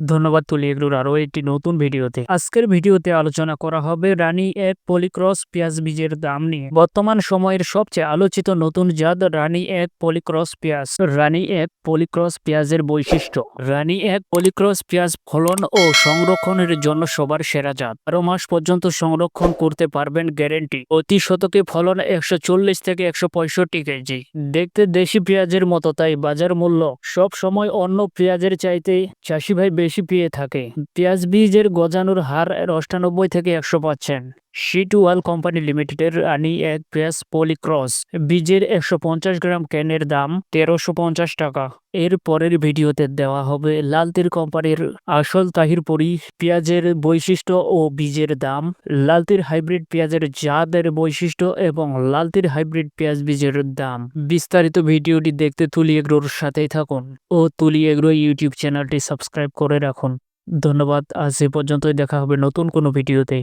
ধন্যবাদ তুলি এগুলোর আরও একটি নতুন ভিডিওতে। আজকের ভিডিওতে আলোচনা করা হবে রানী এক পলিক্রস পেঁয়াজ বীজের দাম নিয়ে। বর্তমান সময়ের সবচেয়ে আলোচিত নতুন জাত রানী এক পলিক্রস পেঁয়াজ। রানী এক পলিক্রস পেঁয়াজের বৈশিষ্ট্য। রানী এক পলিক্রস পেঁয়াজ ফলন ও সংরক্ষণের জন্য সবার সেরা জাত। বারো মাস পর্যন্ত সংরক্ষণ করতে পারবেন গ্যারেন্টি। প্রতি শতকে ফলন একশো চল্লিশ থেকে একশো পঁয়ষট্টি কেজি। দেখতে দেশি পেঁয়াজের মতো, তাই বাজার মূল্য সব সময় অন্য পেঁয়াজের চাইতে চাষি ভাই বেশি পেয়ে থাকে। পেঁয়াজ বীজের গজানোর হার অষ্টানব্বই থেকে একশো পাচ্ছেন শিট ওয়াল কোম্পানি লিমিটেডের রানি এক পেঁয়াজ পলিক্রস বীজের একশো পঞ্চাশ গ্রাম ক্যানের দাম তেরোশো পঞ্চাশ টাকা। এর পরের ভিডিওতে দেওয়া হবে লালতির কোম্পানির আসল তাহির তাহিরপুরি পেঁয়াজের বৈশিষ্ট্য ও বীজের দাম, লালতির হাইব্রিড পেঁয়াজের জাতের বৈশিষ্ট্য এবং লালতির হাইব্রিড পেঁয়াজ বীজের দাম। বিস্তারিত ভিডিওটি দেখতে তুলি এগ্রোর সাথেই থাকুন ও তুলি এগ্রো ইউটিউব চ্যানেলটি সাবস্ক্রাইব করে রাখুন। ধন্যবাদ, আজ এ পর্যন্তই, দেখা হবে নতুন কোনো ভিডিওতে।